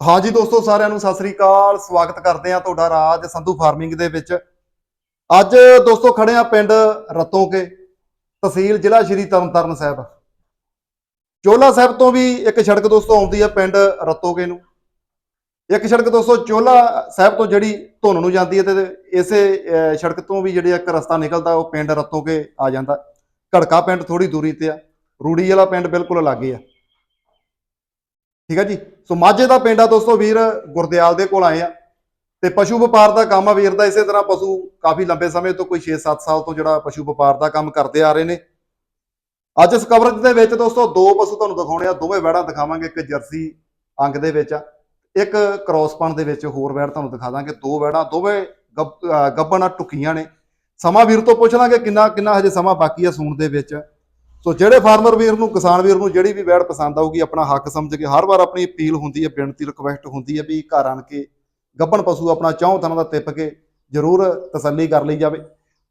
ਹਾਂਜੀ ਦੋਸਤੋ, ਸਾਰਿਆਂ ਨੂੰ ਸਤਿ ਸ੍ਰੀ ਅਕਾਲ। ਸਵਾਗਤ ਕਰਦੇ ਆ ਤੁਹਾਡਾ ਰਾਜ ਸੰਧੂ ਫਾਰਮਿੰਗ ਦੇ ਵਿੱਚ। ਅੱਜ ਦੋਸਤੋ, ਖੜੇ ਆ ਪਿੰਡ ਰਤੋਂਕੇ ਤਹਿਸੀਲ ਜ਼ਿਲ੍ਹਾ ਸ਼੍ਰੀ ਤਰਨਤਾਰਨ ਸਾਹਿਬ। ਚੋਲਾ ਸਾਹਿਬ ਤੋਂ ਵੀ ਇੱਕ ਸੜਕ ਦੋਸਤੋ ਆਉਂਦੀ ਆ ਪਿੰਡ ਰਤੋਂਕੇ ਨੂੰ। ਇੱਕ ਸੜਕ ਦੋਸਤੋ, ਚੋਲਾ ਸਾਹਿਬ ਤੋਂ ਜਿਹੜੀ ਧੁੰਨ ਨੂੰ ਜਾਂਦੀ ਹੈ ਤੇ ਇਸੇ ਸੜਕ ਤੋਂ ਵੀ ਜਿਹੜੇ ਇੱਕ ਰਸਤਾ ਨਿਕਲਦਾ, ਉਹ ਪਿੰਡ ਰਤੋਂਕੇ ਆ ਜਾਂਦਾ। ਘੜਕਾ ਪਿੰਡ ਥੋੜੀ ਦੂਰੀ ਤੇ ਆ। ਰੂੜੀ ਵਾਲਾ ਪਿੰਡ ਬਿਲਕੁਲ ਲਾਗੇ ਆ। ਠੀਕ ਹੈ ਜੀ? ਸੋ ਮਾਝੇ ਦਾ ਪਿੰਡ ਆ ਦੋਸਤੋ ਵੀਰ, ਗੁਰਦਿਆਲ ਦੇ ਕੋਲ ਆਏ ਆ। ਤੇ ਪਸ਼ੂ ਵਪਾਰ ਦਾ ਕੰਮ ਆ ਵੀਰ ਦਾ, ਇਸੇ ਤਰ੍ਹਾਂ ਪਸ਼ੂ ਕਾਫੀ ਲੰਬੇ ਸਮੇਂ ਤੋਂ ਕੋਈ 6-7 ਸਾਲ ਤੋਂ ਜਿਹੜਾ ਪਸ਼ੂ ਵਪਾਰ ਦਾ ਕੰਮ ਕਰਦੇ ਆ ਰਹੇ ਨੇ। ਅੱਜ ਇਸ ਕਵਰੇਜ ਦੇ ਵਿੱਚ ਦੋਸਤੋ ਦੋ ਪਸ਼ੂ ਤੁਹਾਨੂੰ ਦਿਖਾਉਣੇ ਆ, ਦੋਵੇਂ ਵੈੜਾਂ ਦਿਖਾਵਾਂਗੇ, ਇੱਕ ਜਰਸੀ ਅੰਗ ਦੇ ਵਿੱਚ ਆ, ਇੱਕ ਕ੍ਰੋਸਪਨ ਦੇ ਵਿੱਚ ਹੋਰ ਵੈੜ ਤੁਹਾਨੂੰ ਦਿਖਾ ਦਾਂਗੇ, ਦੋ ਵੈੜਾਂ ਦੋਵੇਂ ਗੱਬ- ਅਹ ਗੱਭਣ ਟੁਕੀਆਂ ਨੇ। ਸਮਾਂ ਵੀਰ ਤੋਂ ਪੁੱਛ ਲਾਂਗੇ ਕਿੰਨਾ ਕਿੰਨਾ ਹਜੇ ਸਮਾਂ ਬਾਕੀ ਆ ਸੂਣ ਦੇ ਵਿੱਚ। ਸੋ ਜਿਹੜੇ ਫਾਰਮਰ ਵੀਰ ਨੂੰ, ਕਿਸਾਨ ਵੀਰ ਨੂੰ ਜਿਹੜੀ ਵੀ ਵੈੜ ਪਸੰਦ ਆਊਗੀ, ਆਪਣਾ ਹੱਕ ਸਮਝ ਕੇ ਹਰ ਵਾਰ ਆਪਣੀ ਅਪੀਲ ਹੁੰਦੀ ਹੈ, ਬੇਨਤੀ ਰਿਕੁਐਸਟ ਹੁੰਦੀ ਹੈ ਵੀ ਘਰ ਆਣ ਕੇ ਗੱਭਣ ਪਸ਼ੂ ਆਪਣਾ ਚੌਂ ਥਾਂ ਦਾ ਤਿੱਪ ਕੇ ਜ਼ਰੂਰ ਤਸੱਲੀ ਕਰ ਲਈ ਜਾਵੇ।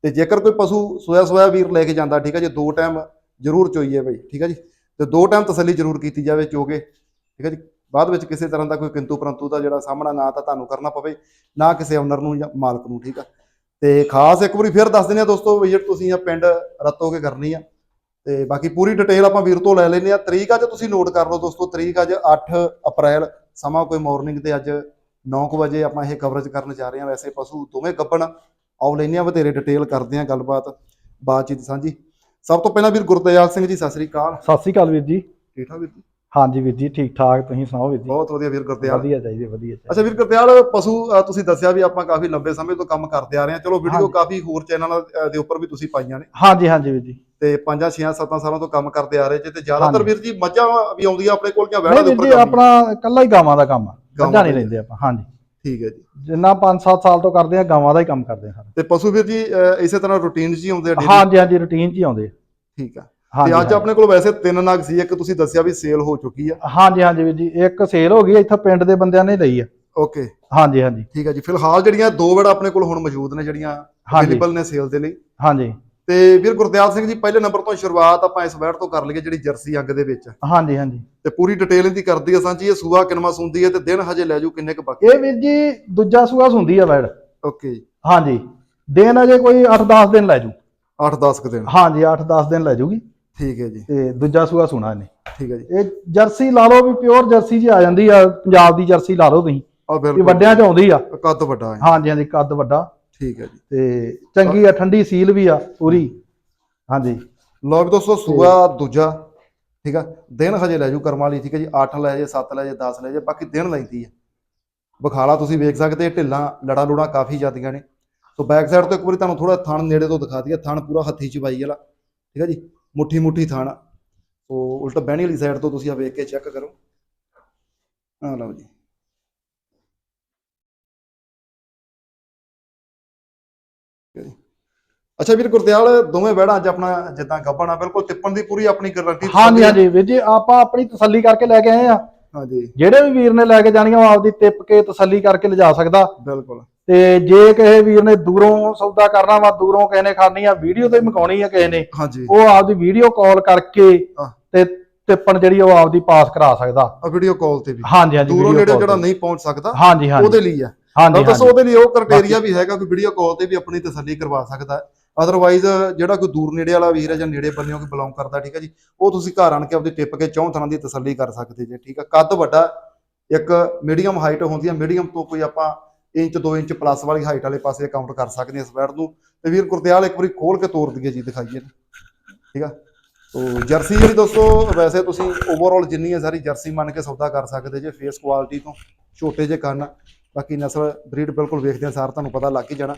ਤੇ ਜੇਕਰ ਕੋਈ ਪਸ਼ੂ ਸੋਇਆ ਸੋਇਆ ਵੀਰ ਲੈ ਕੇ ਜਾਂਦਾ, ਠੀਕ ਹੈ ਜੀ, ਦੋ ਟਾਈਮ ਜ਼ਰੂਰ ਚੋਈਏ ਬਈ, ਠੀਕ ਹੈ ਜੀ। ਤੇ ਦੋ ਟਾਈਮ ਤਸੱਲੀ ਜ਼ਰੂਰ ਕੀਤੀ ਜਾਵੇ ਚੋਗੇ, ਠੀਕ ਹੈ ਜੀ। ਬਾਅਦ ਵਿੱਚ ਕਿਸੇ ਤਰ੍ਹਾਂ ਦਾ ਕੋਈ ਕਿੰਤੂ ਪਰੰਤੂ ਦਾ ਜਿਹੜਾ ਸਾਹਮਣਾ ਨਾ ਤਾਂ ਤੁਹਾਨੂੰ ਕਰਨਾ ਪਵੇ, ਨਾ ਕਿਸੇ ਓਨਰ ਨੂੰ ਜਾਂ ਮਾਲਕ ਨੂੰ, ਠੀਕ ਆ। ਤੇ ਖਾਸ ਇੱਕ ਵਾਰੀ ਫਿਰ ਦੱਸ ਦਿੰਦੇ ਆ ਦੋਸਤੋ ਵਿਜ਼ਿਟ ਤੁਸੀਂ ਆ ਪਿੰਡ ਰਤੋਗੇ ਕਰਨੀ ਆ ਤੇ ਬਾਕੀ ਪੂਰੀ ਡਿਟੇਲ ਆਪਾਂ ਵੀਰ ਤੋਂ ਲੈ ਲੈਨੇ ਆ ਤਰੀਕ ਅੱਜ ਤੁਸੀਂ ਨੋਟ ਕਰ ਲਓ ਦੋਸਤੋ ਤਰੀਕ ਅੱਜ 8 ਅਪ੍ਰੈਲ ਸਮਾਂ ਕੋਈ ਮਾਰਨਿੰਗ ਤੇ ਅੱਜ 9 ਵਜੇ ਆਪਾਂ ਇਹ ਕਵਰੇਜ ਕਰਨ ਜਾ ਰਹੇ ਹਾਂ। ਵੈਸੇ ਪਸ਼ੂ ਦੋਵੇਂ ਗੱਬਣ ਆਉ ਲੈਨੇ ਆ ਵਧੇਰੇ ਡਿਟੇਲ ਕਰਦੇ ਆ ਗੱਲਬਾਤ ਬਾਤਚੀਤ ਸਾਂਝੀ। ਸਭ ਤੋਂ ਪਹਿਲਾਂ ਵੀਰ ਗੁਰਦਿਆਲ ਸਿੰਘ ਜੀ ਸਤਿ ਸ੍ਰੀ ਅਕਾਲ। ਸਤਿ ਸ਼੍ਰੀ ਅਕਾਲ ਵੀਰ ਜੀ। ਠੀਕ ਠਾਕ ਵੀਰ ਜੀ? ਹਾਂਜੀ ਵੀਰ ਜੀ ਠੀਕ ਠਾਕ ਤੁਸੀਂ ਸੁਣਾਓ ਵੀਰ ਜੀ? ਬਹੁਤ ਵਧੀਆ ਵੀਰ ਗੁਰਦਿਆਲ। ਵਧੀਆ ਚਾਹੀਦੇ ਵਧੀਆ ਅੱਛਾ ਵੀਰ ਗੁਰਦਿਆਲ ਪਸ਼ੂ ਤੁਸੀਂ ਦੱਸਿਆ ਵੀ ਆਪਾਂ ਕਾਫੀ ਲੰਬੇ ਸਮੇਂ ਤੋਂ ਕੰਮ ਕਰਦੇ ਆ ਰਹੇ ਹਾਂ। ਚਲੋ ਵੀਡੀਓ। ਕਾਫੀ ਹੋਰ ਚੈਨਲਾਂ ਦੇ ਉੱਪਰ ਵੀ ਤੁਸੀਂ ਪਾਈਆਂ ਨੇ। ਹਾਂਜੀ ਹਾਂਜੀ ਵੀਰ ਜੀ। ਤੇ 5 6 7 ਸਾਲਾਂ ਤੋਂ ਕੰਮ ਕਰਦੇ ਆ ਰਹੇ ਜੇ ਤੇ ਜ਼ਿਆਦਾਤਰ। ਵੀਰ ਜੀ ਮੱਝਾਂ ਵੀ ਆਉਂਦੀਆਂ ਆਪਣੇ ਕੋਲ ਜਾਂ ਵਹਿੜਾਂ ਦੇ ਉੱਪਰ ਜੀ ਕੰਮ। ਆਪਣਾ ਇਕੱਲਾ ਹੀ ਗਾਵਾਂ ਦਾ ਕੰਮ ਆ। ਮੱਝਾਂ ਨਹੀਂ। ਲੈਂਦੇ ਆਪਾਂ ਹਾਂਜੀ। ਠੀਕ ਹੈ ਜੀ। ਜਿੰਨਾ 5-7 ਸਾਲ ਤੋਂ ਕਰਦੇ ਆ ਗਾਵਾਂ ਦਾ ਹੀ ਕੰਮ ਕਰਦੇ ਆ ਤੇ ਪਸ਼ੂ ਵੀਰ ਜੀ ਇਸੇ ਤਰ੍ਹਾਂ ਰੂਟੀਨ 'ਚ ਹੀ ਆਉਂਦੇ ਆ? ਹਾਂਜੀ ਹਾਂਜੀ ਰੁਟੀਨ 'ਚ ਹੀ ਆਉਂਦੇ ਆ। ਠੀਕ ਆ। ਤੇ ਅੱਜ ਆਪਣੇ ਕੋਲ ਵੈਸੇ ਤਿੰਨ ਨਗ ਸੀ ਇੱਕ ਤੁਸੀਂ ਦੱਸਿਆ ਵੀ ਸੇਲ ਹੋ ਚੁੱਕੀ ਆ। ਹਾਂਜੀ ਹਾਂਜੀ ਵੀਰ ਜੀ ਇੱਕ ਸੇਲ ਹੋ ਗਈ ਇੱਥੇ ਪਿੰਡ ਦੇ ਬੰਦਿਆਂ ਨੇ ਲਈ ਆ। ਓਕੇ। ਹਾਂਜੀ ਹਾਂਜੀ। ਠੀਕ ਹੈ ਜੀ ਫਿਲਹਾਲ ਜਿਹੜੀਆਂ ਦੋ ਵੜ ਆਪਣੇ ਕੋਲ ਹੁਣ ਮੌਜੂਦ ਨੇ ਜਿਹੜੀਆਂ ਅਵੇਲੇਬਲ ਨੇ ਸੇਲ ਦੇ ਲਈ। ਹਾਂਜੀ। ਤੇ ਵੀਰ ਗੁਰਦਿਆਲ ਸਿੰਘ ਜੀ ਪਹਿਲੇ ਨੰਬਰ ਤੋਂ ਸ਼ੁਰੂਆਤ ਆਪਾਂ ਇਸ ਵੈੜ ਤੋਂ ਕਰ ਲਈਏ ਜਿਹੜੀ ਜਰਸੀ ਅੰਗ ਦੇ ਵਿੱਚ। ਹਾਂਜੀ ਹਾਂਜੀ। ਤੇ ਪੂਰੀ ਡਿਟੇਲ ਇਹਦੀ ਕਰਦੀ ਆ ਸਾਂਝੀ ਇਹ ਸੂਆ ਕਿਨਵਾ ਸੁੰਦੀ ਹੈ ਤੇ ਦਿਨ ਹਜੇ ਲੈ ਜੂ ਕਿੰਨੇ ਕ ਬਾਕੀ ਇਹ ਵੀਰ ਜੀ ਦੂਜਾ ਸੂਆ ਹੁੰਦੀ ਆ ਵੈੜ। ਓਕੇ ਜੀ। ਹਾਂਜੀ। ਦਿਨ ਅਜੇ ਕੋਈ 8-10 ਦਿਨ ਲੈ ਜੂ 8-10 ਕ ਦਿਨ। ਹਾਂਜੀ 8-10 ਦਿਨ ਲੈ ਜੂਗੀ ਠੀਕ ਹੈ ਜੀ। ਤੇ ਦੂਜਾ ਸੂਆ ਸੁਣਾ ਇਹਨੇ। ਠੀਕ ਹੈ ਜੀ। ਇਹ ਜਰਸੀ ਲਾ ਲਓ ਵੀ ਪਿਓਰ ਜਰਸੀ ਜੀ ਆ ਜਾਂਦੀ ਆ ਪੰਜਾਬ ਦੀ ਜਰਸੀ ਲਾ ਲਓ ਤੁਸੀਂ। ਆ ਬਿਲਕੁਲ। ਵੱਡਿਆਂ ਚ ਆਉਂਦੀ ਆ। ਕੱਦ ਵੱਡਾ ਹੈ। ਹਾਂਜੀ ਹਾਂਜੀ ਕੱਦ ਵੱਡਾ। ਠੀਕ ਹੈ ਜੀ। ਤੇ ਚੰਗੀ ਆ ਠੰਡੀ ਸੀਲ ਵੀ ਆ ਪੂਰੀ। ਹਾਂਜੀ। ਲੋ ਵੀ ਦੋਸਤੋ ਸੂਆ ਦੂਜਾ ਠੀਕ ਆ। ਦਿਨ ਹਜੇ ਲੈ ਜੂ ਕਰਮ ਵਾਲੀ ਠੀਕ ਹੈ ਜੀ। 8 ਲੈ ਜੇ 7 ਲੈ ਜੇ 10 ਲੈ ਜੇ ਬਾਕੀ ਦਿਨ ਲੈਂਦੀ ਹੈ ਬਖਾਲਾ ਤੁਸੀਂ ਵੇਖ ਸਕਦੇ ਢਿੱਲਾਂ ਲੜਾ ਲੂੜਾ ਕਾਫੀ ਜਾਂਦੀਆਂ ਨੇ। ਸੋ ਬੈਕ ਸਾਈਡ ਤੋਂ ਇੱਕ ਵਾਰੀ ਤੁਹਾਨੂੰ ਥੋੜਾ ਥਣ ਨੇੜੇ ਤੋਂ ਦਿਖਾ ਦਈਏ। ਥਣ ਪੂਰਾ ਹੱਥੀ ਚਬਾਈ ਵਾਲਾ ਠੀਕ ਹੈ ਜੀ। ਮੁੱਠੀ ਮੁੱਠੀ ਥਣ ਸੋ ਉਲਟਾ ਬਹਿਣੀ ਵਾਲੀ ਸਾਈਡ ਤੋਂ ਤੁਸੀਂ ਆ ਵੇਖ ਕੇ ਚੈੱਕ ਕਰੋ। ਆ ਲਓ ਜੀ। ਅੱਛਾ ਵੀਰ ਗੁਰਦਿਆਲ ਦੋਵੇਂ ਵਹਿੜਾਂ ਅੱਜ ਆਪਣਾ ਜਿੱਦਾਂ ਗੱਬਣ ਆ ਬਿਲਕੁਲ ਟਿੱਪਣ ਦੀ ਪੂਰੀ ਆਪਣੀ ਗਾਰੰਟੀ ਹਾਂਜੀ ਹਾਂਜੀ ਵੀਰ ਜੀ ਆਪਾਂ ਆਪਣੀ ਤਸੱਲੀ ਕਰਕੇ ਲੈ ਕੇ ਆਏ ਆ। ਹਾਂਜੀ। ਜਿਹੜੇ ਵੀ ਵੀਰ ਨੇ ਲੈ ਕੇ ਜਾਣੀਆਂ ਉਹ ਆਪਦੀ ਟਿੱਪ ਕੇ ਤਸੱਲੀ ਕਰਕੇ ਲਿਜਾ ਸਕਦਾ। ਬਿਲਕੁਲ। ਤੇ ਜੇ ਕਿਸੇ ਵੀਰ ਨੇ ਦੂਰੋਂ ਸੌਦਾ ਕਰਨਾ ਵਾ ਦੂਰੋਂ ਕਿਸੇ ਨੇ ਕਰਨੀ ਆ ਵੀਡੀਓ ਤੇ ਮਕਾਉਣੀ ਆ ਕਿਸੇ ਨੇ ਹਾਂਜੀ। ਉਹ ਆਪਦੀ ਵੀਡੀਓ ਕਾਲ ਕਰਕੇ। ਤੇ ਟਿੱਪਣ ਜਿਹੜੀ ਉਹ ਆਪਦੀ ਪਾਸ ਕਰਾ ਸਕਦਾ। ਆ ਵੀਡੀਓ ਕਾਲ ਤੇ ਵੀ। ਹਾਂਜੀ ਹਾਂਜੀ ਦੂਰੋਂ ਨੇੜੇ ਜਿਹੜਾ। ਨਹੀਂ ਪਹੁੰਚ ਸਕਦਾ ਹਾਂਜੀ ਹਾਂਜੀ। ਉਹਦੇ ਲਈ ਆ। ਹਾਂਜੀ ਦੱਸੋ ਉਹਦੇ ਲਈ ਉਹ ਕ੍ਰਾਈਟੇਰੀਆ ਵੀ ਹੈਗਾ ਕਿ ਵੀਡੀਓ ਕਾਲ ਤੇ ਵੀ ਆਪਣੀ ਤਸੱਲੀ ਕਰਵਾ ਸਕਦਾ। ਅਦਰਵਾਈਜ਼ ਜਿਹੜਾ ਕੋਈ ਦੂਰ ਨੇੜੇ ਵਾਲਾ ਵੀਰ ਹੈ ਜਾਂ ਨੇੜੇ ਬੰਨਿਓ ਕੋਈ ਬਿਲੋਂਗ ਕਰਦਾ, ਠੀਕ ਹੈ ਜੀ, ਉਹ ਤੁਸੀਂ ਘਰ ਆਣ ਕੇ ਆਪਦੀ ਟਿੱਪ ਕੇ ਚੌਂ ਤਰ੍ਹਾਂ ਦੀ ਤਸੱਲੀ ਕਰ ਸਕਦੇ ਜੇ, ਠੀਕ ਹੈ। ਕੱਦ ਵੱਡਾ, ਇੱਕ ਮੀਡੀਅਮ ਹਾਈਟ ਹੁੰਦੀ ਹੈ ਮੀਡੀਅਮ ਤੋਂ ਕੋਈ ਆਪਾਂ ਇੰਚ 2 ਇੰਚ ਪਲੱਸ ਵਾਲੀ ਹਾਈਟ ਵਾਲੇ ਪਾਸੇ ਕਾਊਂਟ ਕਰ ਸਕਦੇ ਹਾਂ ਇਸ ਬੈਡ ਨੂੰ। ਤੇ ਵੀਰ ਗੁਰਦਿਆਲ ਇੱਕ ਵਾਰੀ ਖੋਲ ਕੇ ਤੋੜ ਦਈਏ ਜੀ, ਦਿਖਾਈਏ। ਠੀਕ ਆ ਤੋ ਜਰਸੀ ਜਿਹੜੀ ਦੋਸਤੋ, ਵੈਸੇ ਤੁਸੀਂ ਓਵਰਆਲ ਜਿੰਨੀ ਹੈ ਸਾਰੀ ਜਰਸੀ ਮੰਨ ਕੇ ਸੌਦਾ ਕਰ ਸਕਦੇ ਜੇ ਫੇਸ ਕੁਆਲਿਟੀ ਤੋਂ, ਛੋਟੇ ਜੇ ਕੰਨ। ਬਾਕੀ ਨਸਲ ਬਰੀਡ ਬਿਲਕੁਲ ਵੇਖਦੇ ਆ ਸਾਰ ਤੁਹਾਨੂੰ ਪਤਾ ਲੱਗ ਹੀ ਜਾਣਾ।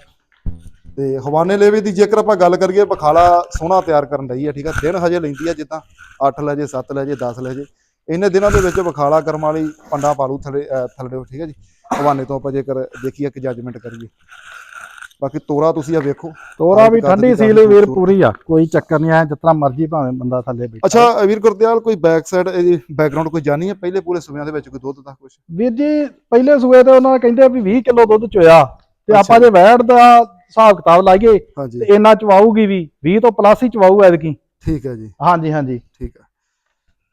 ਤੇ ਹਵਾਨੇ ਲੇਵੇ ਦੀ ਜੇਕਰ ਆਪਾਂ ਗੱਲ ਕਰੀਏ ਬਖਾਲਾ ਸੋਹਣਾ ਤਿਆਰ ਕਰਨ ਲਈ ਹੈ ਠੀਕ ਆ? ਦਿਨ ਹਜੇ ਲੈਂਦੀ ਆ ਜਿੱਦਾਂ 8 ਲੈ ਜੇ 7 ਲੈ ਜੇ 10 ਲੈ ਜੇ। ਇੰਨੇ ਦਿਨਾਂ ਦੇ ਵਿੱਚ ਬਖਾਲਾ ਕਰਮ ਵਾਲੀ ਪੰਡਾ ਪਾਲੂ ਥਲੇ ਅਹ ਥੱਲੇ ਠੀਕ ਹੈ ਜੀ? ਹਵਾਨੇ ਤੋਂ ਆਪਾਂ ਜੇਕਰ ਦੇਖੀਏ ਕਿ ਜੱਜਮੈਂਟ ਕਰੀਏ। ਬਾਕੀ ਤੋਰਾ ਤੁਸੀਂ ਆ ਵੇਖੋ। ਤੋਰਾ ਵੀ ਠੰਡੀ ਸੀਲ ਵੀਰ। ਪੂਰੀ ਆ ਕੋਈ ਚੱਕਰ ਨਹੀਂ ਆ ਜਿਤਨਾ ਮਰਜ਼ੀ ਭਾਵੇਂ ਬੰਦਾ ਥੱਲੇ ਬੈਠਾ। ਅੱਛਾ ਵੀਰ ਗੁਰਦਿਆਲ ਕੋਈ ਬੈਕ ਸਾਈਡ ਇਹਦੀ ਬੈਕਗ੍ਰਾਉਂਡ ਕੋਈ ਜਾਣੀ ਹੈ ਪਹਿਲੇ ਪੂਰੇ ਸਮਿਆਂ ਦੇ ਵਿੱਚ ਕੋਈ ਦੁੱਧ ਦਾ ਕੁਝ ਵੀਰ ਜੀ ਪਹਿਲੇ ਸੂਏ ਤੇ ਉਹਨਾਂ ਕਹਿੰਦੇ ਵੀ 20 ਕਿਲੋ ਦੁੱਧ ਚੋਇਆ। ਤੇ। ਆਪਾਂ ਜੇ ਵੈੜ ਦਾ ਹਿਸਾਬ ਕਿਤਾਬ ਲਾਈਏ ਹਾਂਜੀ। ਤੇ ਇੰਨਾ ਚਵਾਊਗੀ ਵੀ 20 ਤੋਂ ਪਲੱਸ ਹੀ ਚਵਾਊ ਐਤਕੀ। ਠੀਕ ਹੈ ਜੀ। ਹਾਂਜੀ ਹਾਂਜੀ। ਠੀਕ ਹੈ।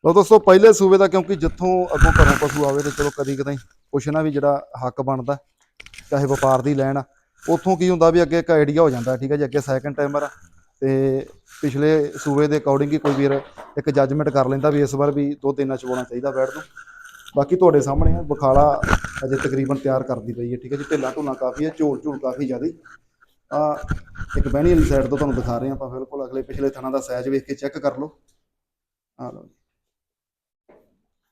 ਲੋ ਦੋਸਤੋ ਪਹਿਲੇ ਸੂਬੇ ਦਾ ਕਿਉਂਕਿ ਜਿੱਥੋਂ ਅੱਗੋਂ ਘਰੋਂ ਪਸ਼ੂ ਆਵੇ ਤੇ ਚਲੋ ਕਦੀ ਕਦਾਈ ਕੁਛ ਨਾ ਵੀ ਜਿਹੜਾ ਹੱਕ ਬਣਦਾ ਚਾਹੇ ਵਪਾਰ ਦੀ ਲੈਣ ਆ ਉੱਥੋਂ ਕੀ ਹੁੰਦਾ ਵੀ ਅੱਗੇ ਇੱਕ ਆਈਡੀਆ ਹੋ ਜਾਂਦਾ ਠੀਕ ਹੈ ਜੀ ਅੱਗੇ ਸੈਕੰਡ ਟਾਈਮਰ ਆ ਤੇ ਪਿਛਲੇ ਸੂਬੇ ਦੇ ਅਕੋਰਡਿੰਗ ਹੀ ਕੋਈ ਵੀਰ ਇੱਕ ਜੱਜਮੈਂਟ ਕਰ ਲੈਂਦਾ ਵੀ ਇਸ ਵਾਰ ਵੀ ਦੁੱਧ ਇੰਨਾ ਚਵਾਉਣਾ ਚਾਹੀਦਾ ਬੈਠ ਨੂੰ। ਬਾਕੀ ਤੁਹਾਡੇ ਸਾਹਮਣੇ ਆ ਬਖਾਲਾ ਅਜੇ ਤਕਰੀਬਨ ਤਿਆਰ ਕਰਦੀ ਪਈ ਹੈ ਠੀਕ ਹੈ ਜੀ ਢਿੱਲਾ ਢੁੱਲਾ ਕਾਫੀ ਹੈ ਝੋਲ ਝੂਲ ਕਾਫੀ ਜ਼ਿਆਦਾ। ਆ ਇੱਕ ਬਹਿਣੀ ਵਾਲੀ ਸਾਈਡ ਤੋਂ ਤੁਹਾਨੂੰ ਦਿਖਾ ਰਹੇ ਆਪਾਂ ਬਿਲਕੁਲ ਅਗਲੇ ਪਿਛਲੇ ਥਣਾ ਦਾ ਸਾਈਜ਼ ਵੇਖ ਕੇ ਚੈੱਕ ਕਰ ਲਓ। ਆ ਲਓ।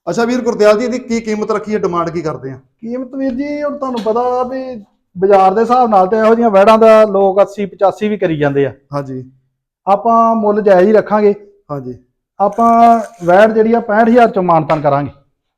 ਅੱਛਾ ਵੀਰ ਗੁਰਦਿਆਲ ਜੀ ਇਹਦੀ ਕੀ ਕੀਮਤ ਰੱਖੀ ਹੈ ਡਿਮਾਂਡ ਕੀ ਕਰਦੇ ਆ? ਕੀਮਤ ਵੀਰ ਜੀ ਹੁਣ ਤੁਹਾਨੂੰ ਪਤਾ ਵੀ ਬਾਜ਼ਾਰ ਦੇ ਹਿਸਾਬ ਨਾਲ ਤੇ ਇਹੋ ਜਿਹੀਆਂ ਵੈੜਾਂ ਦਾ ਲੋਕ 80 85 ਵੀ ਕਰੀ ਜਾਂਦੇ ਆ। ਹਾਂਜੀ। ਆਪਾਂ ਮੁੱਲ ਜਾਇਜ਼ ਹੀ ਰੱਖਾਂਗੇ। ਹਾਂਜੀ। ਆਪਾਂ ਵੈੜ ਜਿਹੜੀ ਆ 65000 ਚੋਂ ਮਾਨਤਨ ਕਰਾਂਗੇ।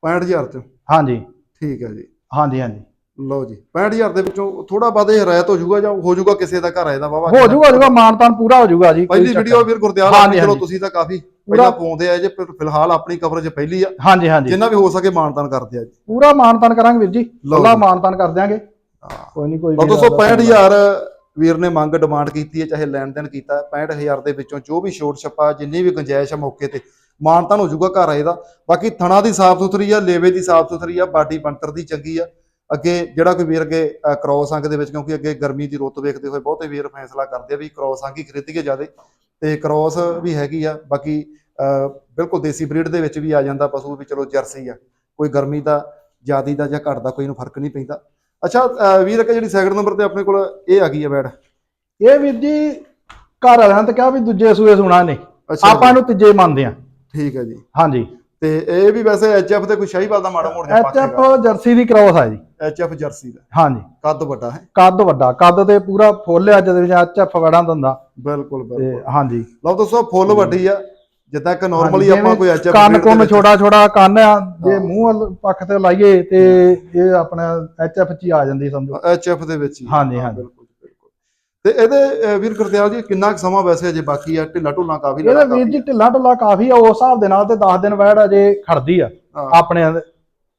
65000 ਚ? ਹਾਂਜੀ। ਠੀਕ ਹੈ ਜੀ। ਹਾਂਜੀ ਹਾਂਜੀ। ਲਓ ਜੀ 65000 ਦੇ ਵਿੱਚੋਂ ਥੋੜਾ ਬਾਦੇ ਹਰਾਇਤ ਹੋ ਜਾਊਗਾ ਜਾਂ ਹੋ ਜਾਊਗਾ ਕਿਸੇ ਦਾ ਘਰ ਆਏ ਦਾ ਵਾਵਾ ਹੋ ਜਾਊਗਾ ਹੋ ਜਾਊਗਾ ਮਾਨਤਨ ਪੂਰਾ ਹੋ ਜਾਊਗਾ ਜੀ ਪਹਿਲੀ ਵੀਡੀਓ ਵੀਰ ਗੁਰਦਿਆਲ ਆਪਣੀ ਚਲੋ। ਤੁਸੀਂ ਤਾਂ ਕਾਫੀ ਪਹਿਲਾਂ ਪਾਉਂਦੇ ਆ ਜੇ ਫਿਲਹਾਲ ਆਪਣੀ ਕਵਰੇਜ ਪਹਿਲੀ ਆ। ਹਾਂਜੀ ਹਾਂਜੀ। ਜਿੰਨਾ ਵੀ ਹੋ ਸਕੇ ਮਾਨਤਾਨ ਕਰਦੇ ਆ ਜੀ। ਪੂਰਾ ਮਾਨਤਨ ਕਰਾਂਗੇ ਵੀਰ ਜੀ ਪੂਰਾ। ਮਾਨਤਨ ਕਰ ਦਿਆਂਗੇ। ਕੋਈ ਨਹੀਂ ਕੋਈ ਲਓ ਵੀਰ ਦੋਸਤੋ ਆਦਾ 65000 ਵੀਰ ਨੇ ਮੰਗ ਡਿਮਾਂਡ ਕੀਤੀ ਹੈ ਚਾਹੇ ਲੈਣ ਦੇਣ ਕੀਤਾ 65000 ਦੇ ਵਿੱਚੋਂ ਜੋ ਵੀ ਛੋਟ ਛੱਪਾ ਜਿੰਨੀ ਵੀ ਗੁੰਜਾਇਸ਼ ਆ ਮੌਕੇ ਤੇ ਮਾਨਤਾਨ ਹੋ ਜਾਊਗਾ ਘਰ ਆਏ ਦਾ। ਬਾਕੀ ਥਣਾ ਦੀ ਸਾਫ਼ ਸੁਥਰੀ ਆ ਲੇਵੇ ਦੀ ਸਾਫ਼ ਸੁਥਰੀ ਆ ਬਾਡੀ ਬੰਤਰ ਦੀ ਚੰਗੀ ਆ। ਅੱਗੇ ਜਿਹੜਾ ਕੋਈ ਵੀਰ ਅੱਗੇ ਕ੍ਰੋਸ ਅੰਗ ਦੇ ਵਿੱਚ ਕਿਉਂਕਿ ਅੱਗੇ ਗਰਮੀ ਦੀ ਰੁੱਤ ਵੇਖਦੇ ਹੋਏ ਬਹੁਤੇ ਵੀਰ ਫੈਸਲਾ ਕਰਦੇ ਆ ਵੀ ਕ੍ਰੋਸ ਅੰਗ ਹੀ ਖਰੀਦੀਏ ਜਿਆਦੇ ਤੇ ਕ੍ਰੋਸ ਵੀ ਹੈਗੀ ਆ ਬਾਕੀ ਬਿਲਕੁਲ ਦੇਸੀ ਬਰੀਡ ਦੇ ਵਿੱਚ ਵੀ ਆ ਜਾਂਦਾ ਪਸ਼ੂ ਵੀ ਚਲੋ ਜਰਸੀ ਆ। ਕੋਈ ਗਰਮੀ ਦਾ ਜਿਆਦੀ ਦਾ ਜਾਂ ਘੱਟ ਦਾ ਕੋਈ ਨੂੰ ਫ਼ਰਕ ਨਹੀਂ ਪੈਂਦਾ। ਅੱਛਾ ਵੀਰ ਅੱਗੇ ਜਿਹੜੀ ਸੈਕਿੰਡ ਨੰਬਰ ਤੇ ਆਪਣੇ ਕੋਲ ਇਹ ਆ ਗਈ ਆ ਬੈਡ ਇਹ ਵੀਰ ਜੀ ਘਰ ਵਾਲਿਆਂ ਨੇ ਤਾਂ ਕਿਹਾ ਵੀ ਦੂਜੇ ਸੂਏ ਸੁਣਾ ਨੇ। ਆਪਾਂ ਇਹਨੂੰ ਤੀਜੇ ਮੰਨਦੇ ਆ ਠੀਕ ਹੈ ਜੀ। ਹਾਂਜੀ। ਤੇ ਇਹ ਵੀ ਵੈਸੇ ਐਚਐਫ ਤੇ ਕੋਈ ਸ਼ਾਹੀਵਾਲ ਦਾ ਮਾੜਾ ਮੋੜ ਐਚ ਐਫ ਜਰਸੀ ਦੀ ਕ੍ਰੋਸ ਆ ਜੀ। ਐਚਐਫ ਜਰਸੀ ਦਾ। ਹਾਂਜੀ। ਕੱਦ ਵੱਡਾ ਹੈ। ਕੱਦ ਵੱਡਾ। ਕੱਦ ਤੇ ਪੂਰਾ ਫੁੱਲ ਆ ਜਦ ਵਿੱਚ ਐਚ ਐਫ ਵੜਾ ਦਿੰਦਾ ਬਿਲਕੁਲ ਬਿਲਕੁਲ। ਹਾਂਜੀ। ਲਓ ਦੋਸਤੋ ਫੁੱਲ ਵੱਡੀ ਆ। ਜਿੱਦਾਂ ਕਿ ਨਾਰਮਲੀ ਆਪਾਂ ਕੋਈ ਐਚਐਫ ਕੰਨ ਕੁੰਨ ਛੋਟਾ ਛੋਟਾ ਕੰਨ ਆ ਜੇ। ਮੂੰਹ ਪੱਖ ਤੇ ਲਾਈਏ ਤੇ ਇਹ ਆਪਣਾ ਐਚ ਐਫ ਚ ਹੀ ਆ ਜਾਂਦੀ ਸਮਝੋ। ਐਚਐਫ ਦੇ ਵਿੱਚ ਹੀ। ਹਾਂਜੀ, ਹਾਂ, ਹਾਂਜੀ। ਬਿਲਕੁਲ। ਤੇ ਇਹਦੇ ਵੀਰ ਗੁਰਦਿਆਲ ਜੀ ਕਿੰਨਾ ਕੁ ਸਮਾਂ ਵੈਸੇ ਅਜੇ ਬਾਕੀ ਆ? ਢਿੱਲਾ ਢੁੱਲਾ ਕਾਫੀ ਇਹਦਾ ਵੀਰ ਜੀ ਢਿੱਲਾ ਢੁੱਲਾ ਕਾਫੀ ਆ ਉਸ ਹਿਸਾਬ ਦੇ ਨਾਲ ਤੇ 10 ਦਿਨ ਵੈੜ ਅਜੇ ਖੜਦੀ ਆ ਹਾਂ, ਆਪਣੇ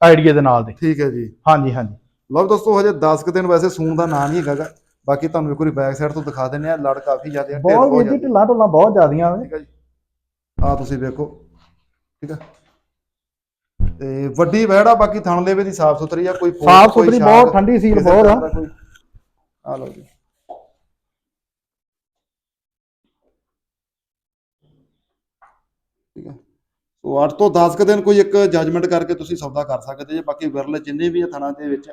ਆਈਡੀਆ ਦੇ ਨਾਲ ਦੇ। ਠੀਕ ਹੈ ਜੀ। ਹਾਂਜੀ ਹਾਂਜੀ। ਲਓ ਦੋਸਤੋ ਹਜੇ 10 ਕੁ ਦਿਨ ਵੈਸੇ ਸੂਣ ਦਾ ਨਾਂ ਨਹੀਂ ਹੈਗਾ। ਬਾਕੀ ਤੁਹਾਨੂੰ ਇੱਕ ਵਾਰੀ ਬੈਕ ਸਾਈਡ ਤੋਂ ਦਿਖਾ ਦਿੰਨੇ ਆ ਲੜ ਕਾਫੀ ਜ਼ਿਆਦਾ ਆ ਢਿੱਲ ਬਹੁਤ ਵੀਰ ਜੀ ਜ਼ਿਆਦਾ। ਢਿੱਲਾ ਢੁੱਲਾ ਬਹੁਤ ਜ਼ਿਆਦੀਆਂ ਠੀਕ ਹੈ ਜੀ। ਆ ਤੁਸੀਂ ਵੇਖੋ। ਠੀਕ ਹੈ। ਤੇ ਵੱਡੀ ਵਹਿੜਾ ਬਾਕੀ ਥਣ ਲੇਵੇ ਦੀ ਸਾਫ਼ ਸੁਥਰੀ ਆ ਕੋਈ ਸਾਫ਼ ਸੁਥਰੀ ਬਹੁਤ ਠੰਡੀ ਸੀਲ ਬਹੁਤ ਆ। ਆ ਲਓ ਜੀ। ਸੋ 8 ਤੋਂ 10 ਕੁ ਦਿਨ ਕੋਈ ਇੱਕ ਜੱਜਮੈਂਟ ਕਰਕੇ ਤੁਸੀਂ ਸੌਦਾ ਕਰ ਸਕਦੇ ਜੇ ਬਾਕੀ ਵਿਰਲ ਜਿੰਨੇ ਵੀ ਆ ਥਣਾ ਦੇ ਵਿੱਚ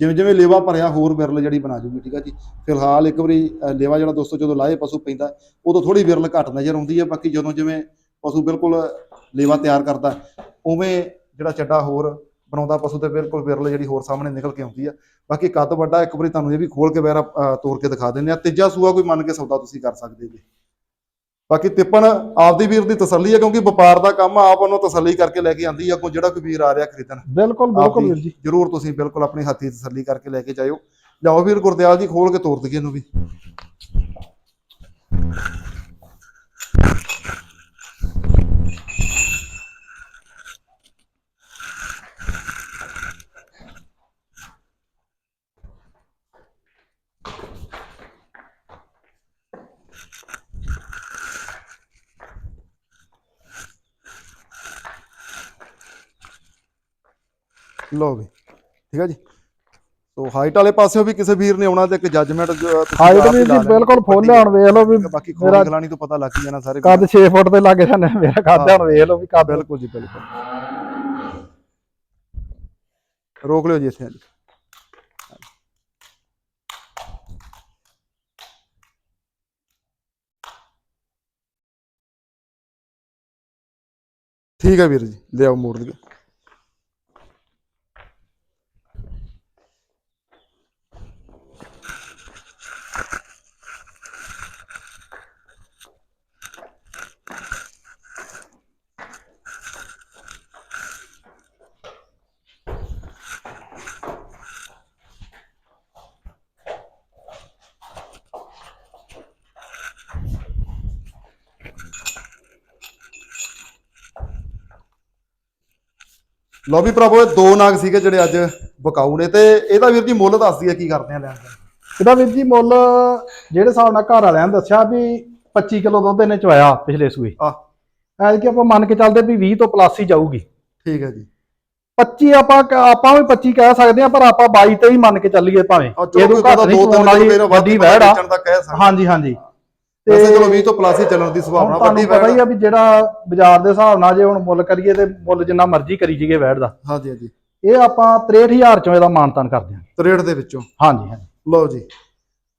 ਜਿਵੇਂ ਜਿਵੇਂ ਲੇਵਾ ਭਰਿਆ ਹੋਰ ਵਿਰਲ ਜਿਹੜੀ ਬਣਾ ਜੂਗੀ ਠੀਕ ਆ ਜੀ। ਫਿਲਹਾਲ ਇੱਕ ਵਾਰੀ ਲੇਵਾ ਜਿਹੜਾ ਦੋਸਤੋ ਜਦੋਂ ਲਾਏ ਪਸ਼ੂ ਪੈਂਦਾ ਉਦੋਂ ਥੋੜੀ ਵਿਰਲ ਘੱਟ ਨਜ਼ਰ ਆਉਂਦੀ ਹੈ ਬਾਕੀ ਜਦੋਂ ਜਿਵੇਂ ਪਸ਼ੂ ਬਿਲਕੁਲ ਲੇਵਾ ਤਿਆਰ ਕਰਦਾ ਉਵੇਂ ਜਿਹੜਾ ਚੱਡਾ ਹੋਰ ਬਣਾਉਂਦਾ ਪਸ਼ੂ ਤੇ ਬਿਲਕੁਲ ਵਿਰਲ ਜਿਹੜੀ ਹੋਰ ਸਾਹਮਣੇ ਨਿਕਲ ਕੇ ਆਉਂਦੀ ਆ। ਬਾਕੀ ਕੱਦ ਵੱਡਾ ਇੱਕ ਵਾਰੀ ਤੁਹਾਨੂੰ ਇਹ ਵੀ ਖੋਲ ਕੇ ਵੈਰਾ ਅ, ਤੋੜ ਕੇ ਦਿਖਾ ਦਿੰਦੇ ਆ। ਤੀਜਾ ਸੂਆ ਕੋਈ ਮੰਨ ਕੇ ਸੌਦਾ ਤੁਸੀਂ ਕਰ ਸਕਦੇ ਜੀ। ਬਾਕੀ ਤਿੱਪਣ ਆਪਦੀ ਵੀਰ ਦੀ ਤਸੱਲੀ ਹੈ ਕਿਉਂਕਿ ਵਪਾਰ ਦਾ ਕੰਮ ਆਪ ਉਹਨੂੰ ਤਸੱਲੀ ਕਰਕੇ ਲੈ ਕੇ ਆਂਦੀ ਆ ਅੱਗੋਂ ਜਿਹੜਾ ਕੋਈ ਵੀਰ ਆ ਰਿਹਾ ਖਰੀਦਣ। ਬਿਲਕੁਲ ਬਿਲਕੁਲ ਵੀਰ ਜੀ। ਜਰੂਰ ਤੁਸੀਂ ਬਿਲਕੁਲ ਆਪਣੀ ਹੱਥੀ ਤਸੱਲੀ ਕਰਕੇ ਲੈ ਕੇ ਜਾਇਓ। ਲਿਆਓ ਵੀਰ ਗੁਰਦਿਆਲ ਜੀ ਖੋਲ ਕੇ ਤੋੜ ਦਈਏ ਇਹਨੂੰ ਵੀ। ਲਓ ਵੀ ਠੀਕ ਹੈ ਜੀ। ਸੋ ਹਾਈਟ ਵਾਲੇ ਪਾਸਿਓਂ ਵੀ ਕਿਸੇ ਵੀਰ ਨੇ ਆਉਣਾ ਤੇ ਇੱਕ ਜੱਜਮੈਂਟ ਹਾਈਟ ਵੀਰ ਜੀ ਬਿਲਕੁਲ ਫੁੱਲ ਹੁਣ ਵੇਖ ਲਓ ਵੀ ਬਾਕੀ ਮੇਰਾ ਖੋਲ ਗਲਾਣੀ ਤੋਂ ਪਤਾ ਲੱਗ ਜਾਣਾ ਸਾਰੇ ਕੱਦ 6 ਫੁੱਟ ਤੇ ਲੱਗ ਜਾਂਦੇ ਮੇਰਾ ਕੱਦ ਹੁਣ ਵੇਖ ਲਓ ਵੀ ਕੱਦ। ਬਿਲਕੁਲ ਜੀ ਬਿਲਕੁਲ। ਰੋਕ ਲਿਓ ਜੀ ਇੱਥੇ ਠੀਕ ਹੈ ਵੀਰ ਜੀ ਲਿਆਓ ਮੋੜ ਲਈਏ ਲਓ ਵੀ ਭਰਾਵੋ ਇਹ ਦੋ ਨਾਗ ਸੀਗੇ ਜਿਹੜੇ ਅੱਜ ਬਕਾਊ ਨੇ ਤੇ ਇਹਦਾ ਵੀਰ ਜੀ ਮੁੱਲ ਦੱਸ ਦਈਏ ਕੀ ਕਰਦੇ ਆ ਲੈਣ ਦਾ ਇਹਦਾ ਵੀਰ ਜੀ ਮੁੱਲ ਜਿਹੜੇ ਹਿਸਾਬ ਨਾਲ ਘਰ ਵਾਲਿਆਂ ਨੇ ਦੱਸਿਆ ਵੀ 25 ਕਿਲੋ ਦੁੱਧ ਇਹਨੇ ਚਵਾਇਆ ਪਿਛਲੇ ਸੂਏ। ਆ ਐਤਕੀ ਆਪਾਂ ਮੰਨ ਕੇ ਚੱਲਦੇ ਵੀ 20 ਤੋਂ ਪਲੱਸ ਹੀ ਜਾਊਗੀ। ਠੀਕ ਹੈ ਜੀ। 25 ਆਪਾਂ ਕ- ਆਪਾਂ ਵੀ 25 ਕਹਿ ਸਕਦੇ ਆ ਪਰ ਆਪਾਂ 22 ਤੇ ਹੀ ਮੰਨ ਕੇ ਚੱਲੀਏ ਭਾਵੇਂ। ਇਹਦੋਂ ਘੱਟ ਨਹੀਂ ਦੋ ਤਿੰਨ ਚੋਣ ਵਾਲੀ ਵੱਡੀ ਆ ਸਕਦੇ। ਹਾਂਜੀ ਹਾਂਜੀ। ਵੈਸੇ ਚਲੋ 20 ਤੋਂ ਪਲੱਸ ਹੀ ਚੱਲਣ ਦੀ ਸੰਭਾਵਨਾ ਵੱਡੀ ਪਤਾ ਹੀ ਆ ਵੀ ਜਿਹੜਾ ਬਾਜ਼ਾਰ ਦੇ ਹਿਸਾਬ ਨਾਲ ਜੇ ਹੁਣ ਮੁੱਲ ਕਰੀਏ ਤੇ ਮੁੱਲ ਜਿੰਨਾ ਮਰਜ਼ੀ ਕਰੀ ਜੀਏ ਵੈੜ ਦਾ। ਹਾਂਜੀ ਹਾਂਜੀ। ਇਹ ਆਪਾਂ 63000 ਚੋਂ ਇਹਦਾ ਮਾਨਤਾਨ ਕਰਦੇ ਹਾਂ 63 ਦੇ ਵਿੱਚੋਂ? ਹਾਂਜੀ ਹਾਂਜੀ। ਲਓ ਜੀ।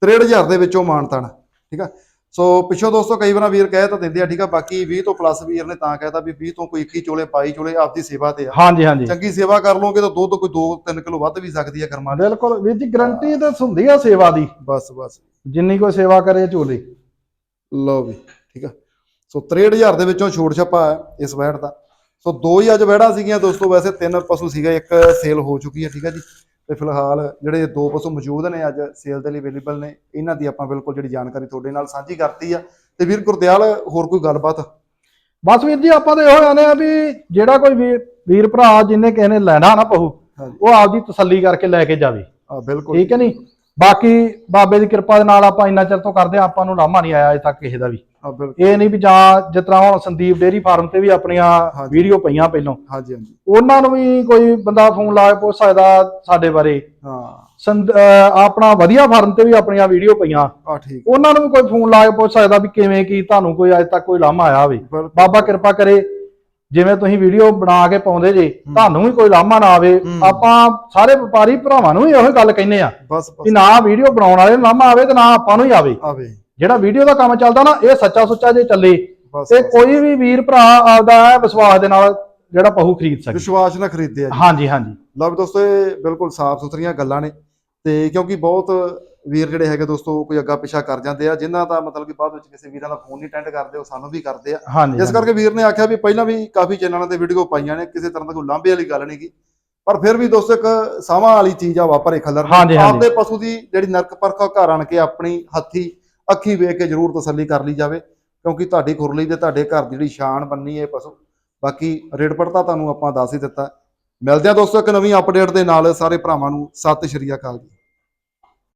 63000 ਦੇ ਵਿੱਚੋਂ ਮਾਨਤਨ ਠੀਕ ਆ? ਸੋ ਪਿੱਛੋਂ ਦੋਸਤੋ ਕਈ ਵਾਰ ਵੀਰ ਕਹਿ ਤਾਂ ਦਿੰਦੇ ਆ ਠੀਕ ਆ ਬਾਕੀ 20 ਤੋਂ ਪਲੱਸ ਵੀਰ ਨੇ ਤਾਂ ਕਹਿਤਾ ਵੀ 20 ਤੋਂ ਕੋਈ 21 ਚੋਲੇ 22 ਚੋਲੇ ਆਪਦੀ ਸੇਵਾ ਤੇ ਆ। ਹਾਂਜੀ ਹਾਂਜੀ। ਚੰਗੀ ਸੇਵਾ ਕਰ ਲਓਗੇ ਤਾਂ ਦੁੱਧ ਕੋਈ 2-3 ਕਿਲੋ ਵੱਧ ਵੀ ਸਕਦੀ ਆ ਕਰਮਾਂ ਦੀ। ਬਿਲਕੁਲ। ਵੀਰ ਜੀ ਗਰੰਟੀ ਤਾਂ ਹੁੰਦੀ ਆ ਸੇਵਾ ਦੀ। ਬਸ ਬਸ। ਜਿੰਨੀ ਕੋਈ ਸੇਵਾ ਕਰੇ ਝੋਲੇ। ਲਓ ਵੀ ਠੀਕ ਆ। ਸੋ 63000 ਦੇ ਵਿੱਚੋਂ ਛੋਟ ਛੱਪਾ ਹੈ ਇਸ ਵੈੜ ਦਾ। ਸੋ ਦੋ ਹੀ ਅੱਜ ਵੈੜਾਂ ਸੀਗੀਆਂ ਦੋਸਤੋ ਵੈਸੇ ਤਿੰਨ ਪਸ਼ੂ ਸੀਗਾ ਇੱਕ ਸੇਲ ਹੋ ਚੁੱਕੀ ਹੈ ਠੀਕ ਹੈ ਜੀ। ਤੇ ਫਿਲਹਾਲ ਜਿਹੜੇ ਦੋ ਪਸ਼ੂ ਮੌਜੂਦ ਨੇ ਅੱਜ ਸੇਲ ਦੇ ਲਈ ਅਵੇਲੇਬਲ ਨੇ ਇਹਨਾਂ ਦੀ ਆਪਾਂ ਬਿਲਕੁਲ ਜਿਹੜੀ ਜਾਣਕਾਰੀ ਤੁਹਾਡੇ ਨਾਲ ਸਾਂਝੀ ਕਰਤੀ ਆ। ਤੇ ਵੀਰ ਗੁਰਦਿਆਲ ਹੋਰ ਕੋਈ ਗੱਲਬਾਤ? ਬਸ ਵੀਰ ਜੀ ਆਪਾਂ ਤਾਂ ਇਹੋ ਆਨੇ ਆ ਵੀ ਜਿਹੜਾ ਕੋਈ ਵੀਰ ਵੀਰ ਭਰਾ ਜਿੰਨੇ ਕਿਸੇ ਨੇ ਲੈਣਾ ਨਾ ਪਹੂ ਉਹ ਆਪਦੀ ਤਸੱਲੀ ਕਰਕੇ ਲੈ ਕੇ ਜਾਵੇ। ਆ ਬਿਲਕੁਲ। ਠੀਕ ਹੈ ਨਹੀਂ ਬਾਕੀ ਬਾਬੇ ਦੀ ਕਿਰਪਾ ਦੇ ਨਾਲ ਆਪਾਂ ਇੰਨਾ ਚਿਰ ਤੋਂ ਕਰਦੇ ਆ ਆਪਾਂ ਨੂੰ ਲਾਮਾ ਨਹੀਂ ਆਇਆ ਅਜੇ ਤੱਕ ਕਿਸੇ ਦਾ ਵੀ। ਬਿਲਕੁਲ। ਇਹ ਨਹੀਂ ਵੀ ਜਾਂ ਜਿਸ ਤਰ੍ਹਾਂ ਹੁਣ ਸੰਦੀਪ ਡੇਰੀ ਫਾਰਮ ਤੇ ਵੀ ਆਪਣੀਆਂ। ਵੀਡੀਓ ਪਈਆਂ ਪਹਿਲਾਂ। ਹਾਂਜੀ ਹਾਂਜੀ। ਉਹਨਾਂ ਨੂੰ ਵੀ ਕੋਈ ਬੰਦਾ ਫੋਨ ਲਾ ਕੇ ਪੁੱਛ ਸਕਦਾ ਸਾਡੇ ਬਾਰੇ। ਹਾਂ। ਆਪਣਾ ਵਧੀਆ ਫਾਰਮ ਤੇ ਵੀ ਆਪਣੀਆਂ ਵੀਡੀਓ ਪਈਆਂ। ਆ ਠੀਕ। ਉਹਨਾਂ ਨੂੰ ਵੀ ਕੋਈ ਫੋਨ ਲਾ ਕੇ ਪੁੱਛ ਸਕਦਾ ਵੀ ਕਿਵੇਂ ਕੀ ਤੁਹਾਨੂੰ ਕੋਈ ਅਜੇ ਤੱਕ ਕੋਈ ਲਾਮਾ ਆਇਆ ਹੋਵੇ। ਬਾਬਾ ਕਿਰਪਾ ਕਰੇ। ਜਿਵੇਂ ਤੁਸੀਂ ਵੀਡੀਓ ਬਣਾ ਕੇ ਪਾਉਂਦੇ ਜੇ ਤੁਹਾਨੂੰ ਵੀ ਕੋਈ ਲਾਮਾ ਨਾ ਆਵੇ। ਆਪਾਂ ਸਾਰੇ ਵਪਾਰੀ ਭਰਾਵਾਂ ਨੂੰ ਵੀ ਇਹੋ ਗੱਲ ਕਹਿੰਦੇ ਆ ਕਿ ਨਾ ਵੀਡੀਓ ਬਣਾਉਣ ਵਾਲੇ ਨੂੰ ਲਾਮਾ ਆਵੇ ਤੇ ਨਾ ਆਪਾਂ ਨੂੰ ਹੀ ਆਵੇ। ਜਿਹੜਾ ਵੀਡੀਓ ਦਾ ਕੰਮ ਚੱਲਦਾ ਨਾ ਇਹ ਸੱਚਾ ਸੁੱਚਾ ਜੇ ਚੱਲੇ ਤੇ। ਕੋਈ ਵੀ ਵੀਰ ਭਰਾ ਆਪਦਾ ਵਿਸ਼ਵਾਸ ਦੇ ਨਾਲ ਜਿਹੜਾ ਪਹੂ ਖਰੀਦ ਸਕੇ। ਵਿਸ਼ਵਾਸ ਨਾਲ ਖਰੀਦਿਆ ਜੀ। ਹਾਂਜੀ ਹਾਂਜੀ। ਲਓ ਦੋਸਤੋ ਇਹ ਬਿਲਕੁਲ ਸਾਫ਼ ਸੁਥਰੀਆਂ ਗੱਲਾਂ ਨੇ ਤੇ ਕਿਉਂਕਿ ਬਹੁਤ ਵੀਰ ਜਿਹੜੇ ਹੈਗੇ ਦੋਸਤੋ ਕੋਈ ਅੱਗਾ ਪਿਛਾ ਕਰ ਜਾਂਦੇ ਆ ਜਿਨ੍ਹਾਂ ਦਾ ਮਤਲਬ ਕਿ ਬਾਅਦ ਵਿੱਚ ਕਿਸੇ ਵੀਰਾਂ ਦਾ ਫੋਨ ਨਹੀਂ ਅਟੈਂਡ ਕਰਦੇ ਉਹ ਸਾਨੂੰ ਵੀ ਕਰਦੇ ਆ। ਇਸ ਕਰਕੇ ਵੀਰ ਨੇ ਆਖਿਆ ਵੀ ਪਹਿਲਾਂ ਵੀ ਕਾਫੀ ਚੈਨਲਾਂ ਤੇ ਵੀਡੀਓ ਪਾਈਆਂ ਨੇ ਕਿਸੇ ਤਰ੍ਹਾਂ ਦਾ ਕੋਈ ਲਾਂਭੇ ਵਾਲੀ ਗੱਲ ਨਹੀਂ ਗੀ ਪਰ ਫਿਰ ਵੀ ਦੋਸਤੋ ਇੱਕ ਸਾਵਾਂ ਵਾਲੀ ਚੀਜ਼ ਆ ਵਾਪਰੇ ਖੱਲਰ। ਆਪਦੇ ਪਸ਼ੂ ਦੀ ਜਿਹੜੀ ਨਰਕ ਪਰਖ ਘਰ ਆਣ ਕੇ ਆਪਣੀ ਹੱਥੀ ਅੱਖੀ ਵੇਖ ਕੇ ਜ਼ਰੂਰ ਤਸੱਲੀ ਕਰ ਲਈ ਜਾਵੇ ਕਿਉਂਕਿ ਤੁਹਾਡੀ ਖੁਰਲੀ ਤੇ ਤੁਹਾਡੇ ਘਰ ਦੀ ਜਿਹੜੀ ਸ਼ਾਨ ਬੰਨੀ ਹੈ ਪਸ਼ੂ। ਬਾਕੀ ਰੇਟ ਪੜਤਾ ਤੁਹਾਨੂੰ ਆਪਾਂ ਦੱਸ ਹੀ ਦਿੱਤਾ। ਮਿਲਦੇ ਆ ਦੋਸਤੋ ਇੱਕ ਨਵੀਂ ਅਪਡੇਟ ਦੇ ਨਾਲ ਸਾਰੇ ਭਰਾਵਾਂ ਨੂੰ ਸਤਿ ਸ਼੍ਰੀ ਅਕਾਲ ਜੀ।